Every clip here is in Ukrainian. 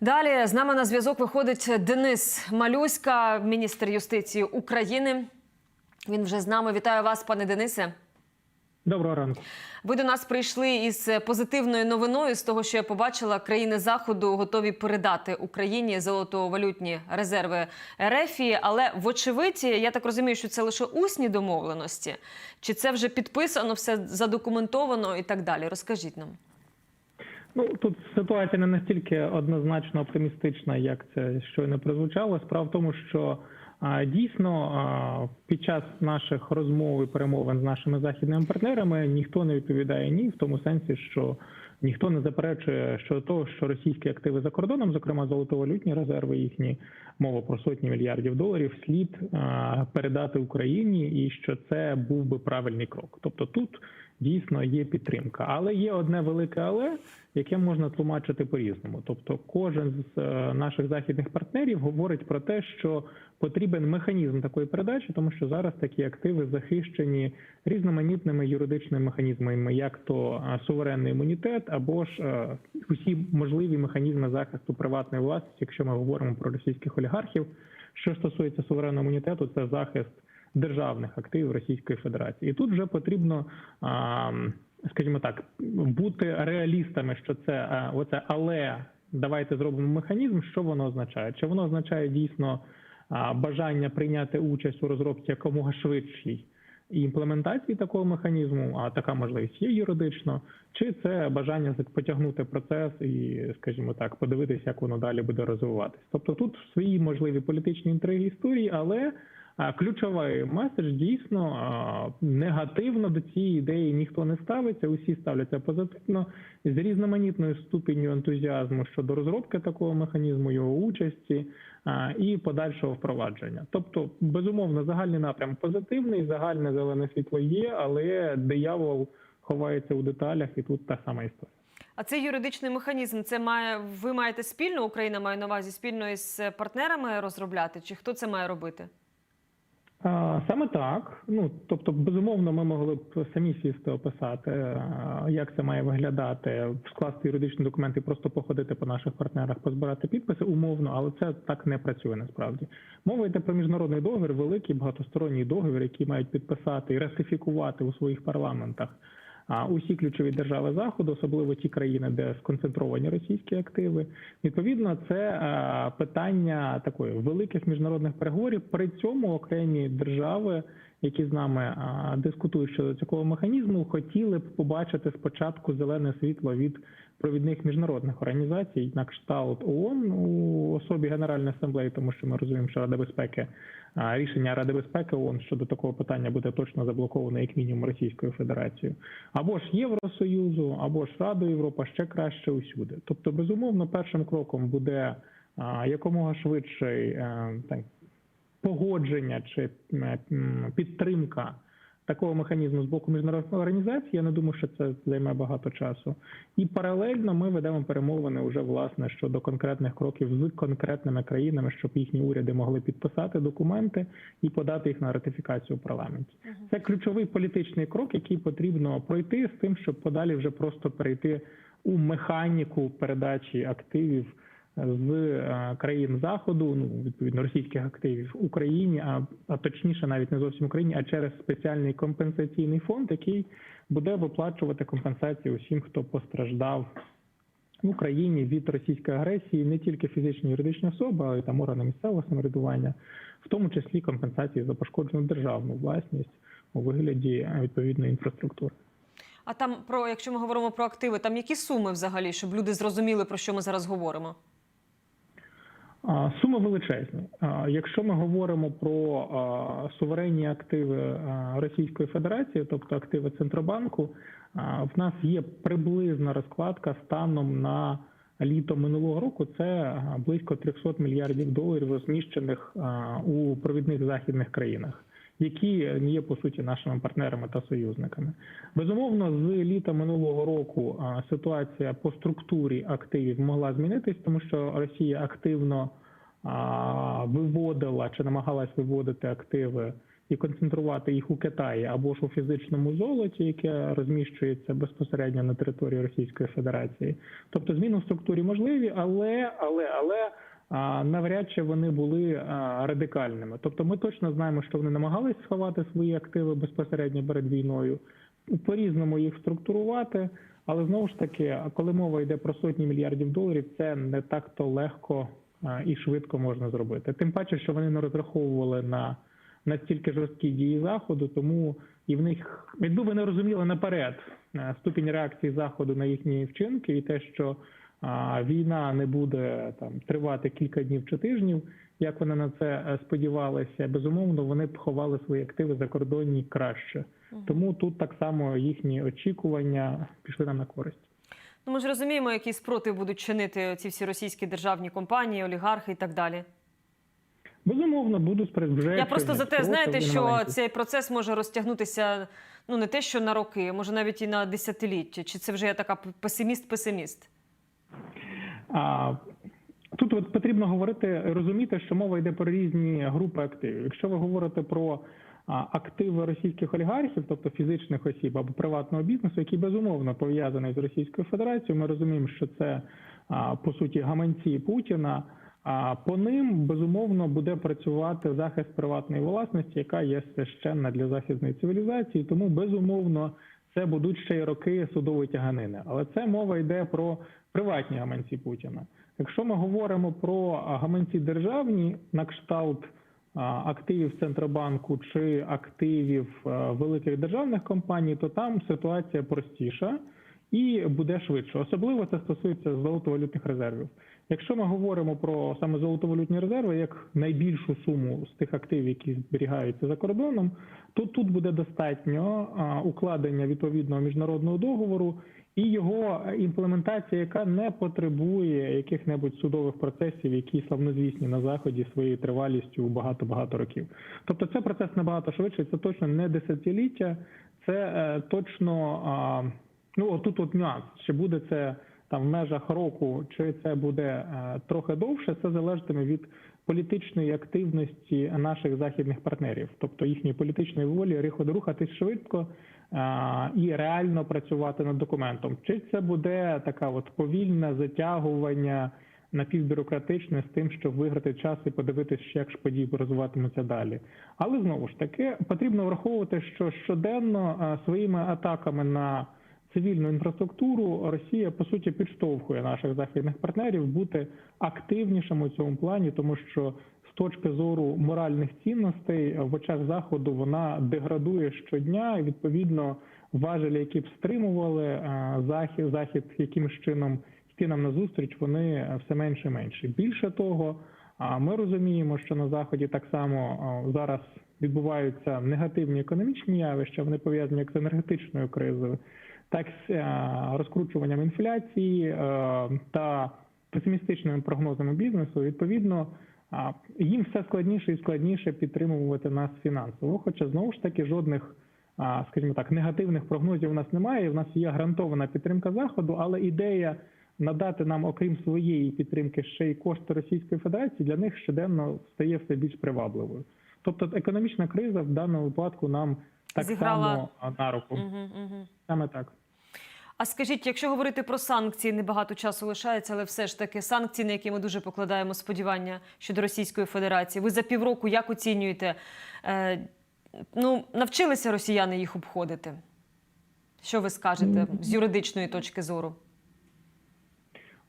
Далі з нами на зв'язок виходить Денис Малюська, міністр юстиції України. Він вже з нами. Вітаю вас, пане Денисе. Доброго ранку. Ви до нас прийшли із позитивною новиною з того, що я побачила, країни заходу готові передати Україні золотовалютні резерви РФ. Але вочевидь, я так розумію, що це лише усні домовленості, чи це вже підписано, все задокументовано і так далі. Розкажіть нам. Ну тут ситуація не настільки однозначно оптимістична, як це щойно прозвучало. Справа в тому, що дійсно під час наших розмов і перемовин з нашими західними партнерами ніхто не відповідає ні в тому сенсі, що ніхто не заперечує щодо того, що російські активи за кордоном, зокрема золотовалютні резерви, їхні мова про сотні мільярдів доларів, слід передати Україні, і що це був би правильний крок. Тобто тут дійсно є підтримка, але є одне велике але, яке можна тлумачити по-різному. Тобто, кожен з е, наших західних партнерів говорить про те, що потрібен механізм такої передачі, тому що зараз такі активи захищені різноманітними юридичними механізмами, як то е, суверенний імунітет, або ж е, усі можливі механізми захисту приватної власності, якщо ми говоримо про російських олігархів. Що стосується суверенного імунітету, це захист державних активів Російської Федерації, і тут вже потрібно, скажімо так, бути реалістами, що це оце, але давайте зробимо механізм. Що воно означає? Чи воно означає дійсно бажання прийняти участь у розробці якомога швидшій? І імплементації такого механізму, а така можливість є юридично, чи це бажання потягнути процес і, скажімо так, подивитися, як воно далі буде розвиватись. Тобто тут свої можливі політичні інтриги історії, але ключовий меседж дійсно негативно до цієї ідеї ніхто не ставиться. Усі ставляться позитивно з різноманітною ступінню ентузіазму щодо розробки такого механізму, його участі і подальшого впровадження. Тобто, безумовно, загальний напрям позитивний, загальне зелене світло є, але диявол ховається у деталях, і тут та сама історія. А цей юридичний механізм це має ви маєте спільно? Україна має на увазі спільно із партнерами розробляти? Чи хто це має робити? Саме так. Ну тобто, безумовно, ми могли б самі сісти описати, як це має виглядати, скласти юридичні документи, просто походити по наших партнерах, позбирати підписи умовно, але це так не працює насправді. Мова йде про міжнародний договір, великий багатосторонній договір, який мають підписати і ратифікувати у своїх парламентах. Усі ключові держави заходу, особливо ті країни, де сконцентровані російські активи, відповідно, це е, питання такої великих міжнародних переговорів. При цьому окремі держави, які з нами дискутують щодо цього механізму, хотіли б побачити спочатку зелене світло від провідних міжнародних організацій, на кшталт ООН у особі Генеральної асамблеї, тому що ми розуміємо, що Рада безпеки рішення Ради безпеки ООН щодо такого питання буде точно заблоковано як мінімум Російською Федерацією, або ж Євросоюзу, або ж Радою Європа ще краще усюди. Тобто, безумовно, першим кроком буде якомога швидший е, так, погодження чи підтримка такого механізму з боку міжнародних організацій. Я не думаю, що це займе багато часу. І паралельно ми ведемо перемовини вже власне щодо конкретних кроків з конкретними країнами, щоб їхні уряди могли підписати документи і подати їх на ратифікацію в парламенті. Це ключовий політичний крок, який потрібно пройти з тим, щоб подалі вже просто перейти у механіку передачі активів з е, країн заходу, ну відповідно російських активів в Україні, а, а точніше, навіть не зовсім Україні, а через спеціальний компенсаційний фонд, який буде виплачувати компенсацію усім, хто постраждав в Україні від російської агресії, не тільки фізичні юридичні особи, але й там органи місцевого самоврядування, в тому числі компенсації за пошкоджену державну власність у вигляді е, відповідної інфраструктури. А там про якщо ми говоримо про активи, там які суми взагалі, щоб люди зрозуміли про що ми зараз говоримо? Суми величезні. Якщо ми говоримо про суверенні активи Російської Федерації, тобто активи Центробанку, в нас є приблизна розкладка станом на літо минулого року. Це близько 300 мільярдів доларів, розміщених у провідних західних країнах. Які є по суті нашими партнерами та союзниками, безумовно, з літа минулого року ситуація по структурі активів могла змінитись, тому що Росія активно виводила чи намагалась виводити активи і концентрувати їх у Китаї або ж у фізичному золоті, яке розміщується безпосередньо на території Російської Федерації. Тобто зміни в структурі можливі, але але але навряд чи вони були радикальними. Тобто, ми точно знаємо, що вони намагались сховати свої активи безпосередньо перед війною, по різному їх структурувати. Але знову ж таки, коли мова йде про сотні мільярдів доларів, це не так то легко і швидко можна зробити. Тим паче, що вони не розраховували на настільки жорсткі дії заходу, тому і в них, якби вони розуміли наперед е, ступінь реакції заходу на їхні вчинки, і те, що війна не буде там тривати кілька днів чи тижнів, як вони на це е, сподівалися, безумовно, вони б ховали свої активи закордонні краще. Тому тут так само їхні очікування пішли нам на користь. Ну, ми ж розуміємо, який спротив будуть чинити ці всі російські державні компанії, олігархи і так далі. Безумовно, буду вже Я просто за те, знаєте, що маленький. цей процес може розтягнутися ну не те, що на роки, може навіть і на десятиліття. Чи це вже я така песиміст-песиміст? А, тут от потрібно говорити, розуміти, що мова йде про різні групи активів. Якщо ви говорите про активи російських олігархів, тобто фізичних осіб або приватного бізнесу, який безумовно пов'язаний з Російською Федерацією, ми розуміємо, що це по суті гаманці Путіна. А по ним безумовно буде працювати захист приватної власності, яка є священна для західної цивілізації. Тому безумовно це будуть ще й роки судової тяганини. Але це мова йде про приватні гаманці Путіна. Якщо ми говоримо про гаманці державні, на кшталт активів Центробанку чи активів великих державних компаній, то там ситуація простіша і буде швидше. Особливо це стосується золотовалютних резервів. Якщо ми говоримо про саме золотовалютні резерви як найбільшу суму з тих активів, які зберігаються за кордоном, то тут буде достатньо укладення відповідного міжнародного договору і його імплементація, яка не потребує яких-небудь судових процесів, які славнозвісні на заході своєю тривалістю багато багато років. Тобто, це процес набагато швидше. Це точно не десятиліття, це е, точно ну отут от нюанс. Чи буде це там в межах року, чи це буде е, трохи довше, це залежатиме від політичної активності наших західних партнерів, тобто їхньої політичної волі рухатись швидко е, і реально працювати над документом. Чи це буде така от повільне затягування напівбюрократичне з тим, щоб виграти час і подивитися, як ж події розвиватимуться далі. Але знову ж таки потрібно враховувати, що щоденно е, своїми атаками на цивільну інфраструктуру Росія по суті підштовхує наших західних партнерів бути активнішими у цьому плані, тому що з точки зору моральних цінностей в очах заходу вона деградує щодня, і відповідно важелі, які б стримували е, захід, захід якимось чином йти нам на зустріч, вони все менше і менше. Більше того, ми розуміємо, що на заході так само зараз відбуваються негативні економічні явища, вони пов'язані як з енергетичною кризою, так з е, розкручуванням інфляції е, та песимістичними прогнозами бізнесу. Відповідно, їм все складніше і складніше підтримувати нас фінансово. Хоча знову ж таки жодних. Скажімо так, негативних прогнозів у нас немає. У нас є гарантована підтримка заходу, але ідея надати нам, окрім своєї підтримки, ще й кошти Російської Федерації для них щоденно стає все більш привабливою. Тобто економічна криза в даному випадку нам так Зіграла- само на руку. Угу, угу. Саме так. А скажіть, якщо говорити про санкції, небагато часу лишається, але все ж таки санкції, на які ми дуже покладаємо сподівання щодо Російської Федерації. Ви за півроку як оцінюєте? Е, ну, навчилися росіяни їх обходити? Що ви скажете з юридичної точки зору?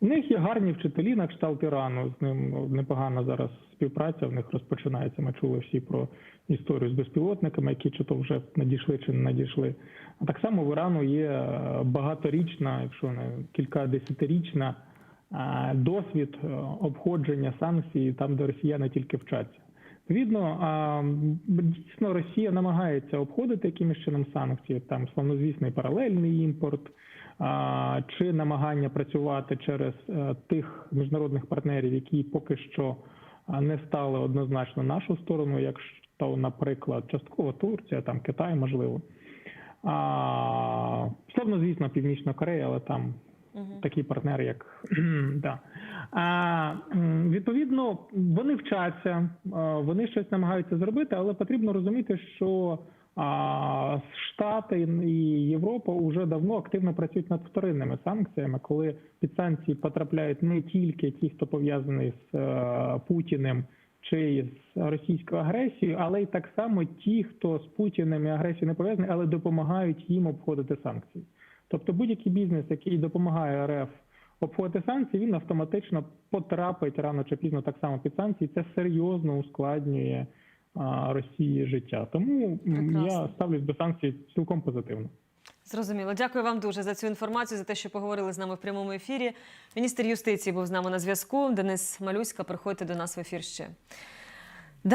У них є гарні вчителі на кшталт Ірану. З ним ну, непогана зараз співпраця. В них розпочинається. Ми чули всі про історію з безпілотниками, які чи то вже надійшли, чи не надійшли. А так само в Ірану є е, багаторічна, якщо не кілька десятирічна е, досвід е, обходження санкцій там, де росіяни тільки вчаться. Відповідно, дійсно Росія намагається обходити якимось чином санкції, там славнозвісний паралельний імпорт, чи намагання працювати через е, тих міжнародних партнерів, які поки що не стали однозначно нашу сторону, як то, наприклад, частково Турція, там Китай, можливо. А, Славно, звісно, Північна Корея, але там Мгм. такий партнер, як да. А, відповідно, вони вчаться, вони щось намагаються зробити, але потрібно розуміти, що а, Штати і Європа вже давно активно працюють над вторинними санкціями, коли під санкції потрапляють не тільки ті, хто пов'язаний з е, Путіним чи з російською агресією, але й так само ті, хто з Путіним і агресією не пов'язаний, але допомагають їм обходити санкції. Тобто будь-який бізнес, який допомагає РФ обходити санкції, він автоматично потрапить рано чи пізно так само під санкції. Це серйозно ускладнює Росії життя. Тому Прекрасно. я ставлюсь до санкцій цілком позитивно. Зрозуміло. Дякую вам дуже за цю інформацію, за те, що поговорили з нами в прямому ефірі. Міністр юстиції був з нами на зв'язку. Денис Малюська, приходьте до нас в ефір ще.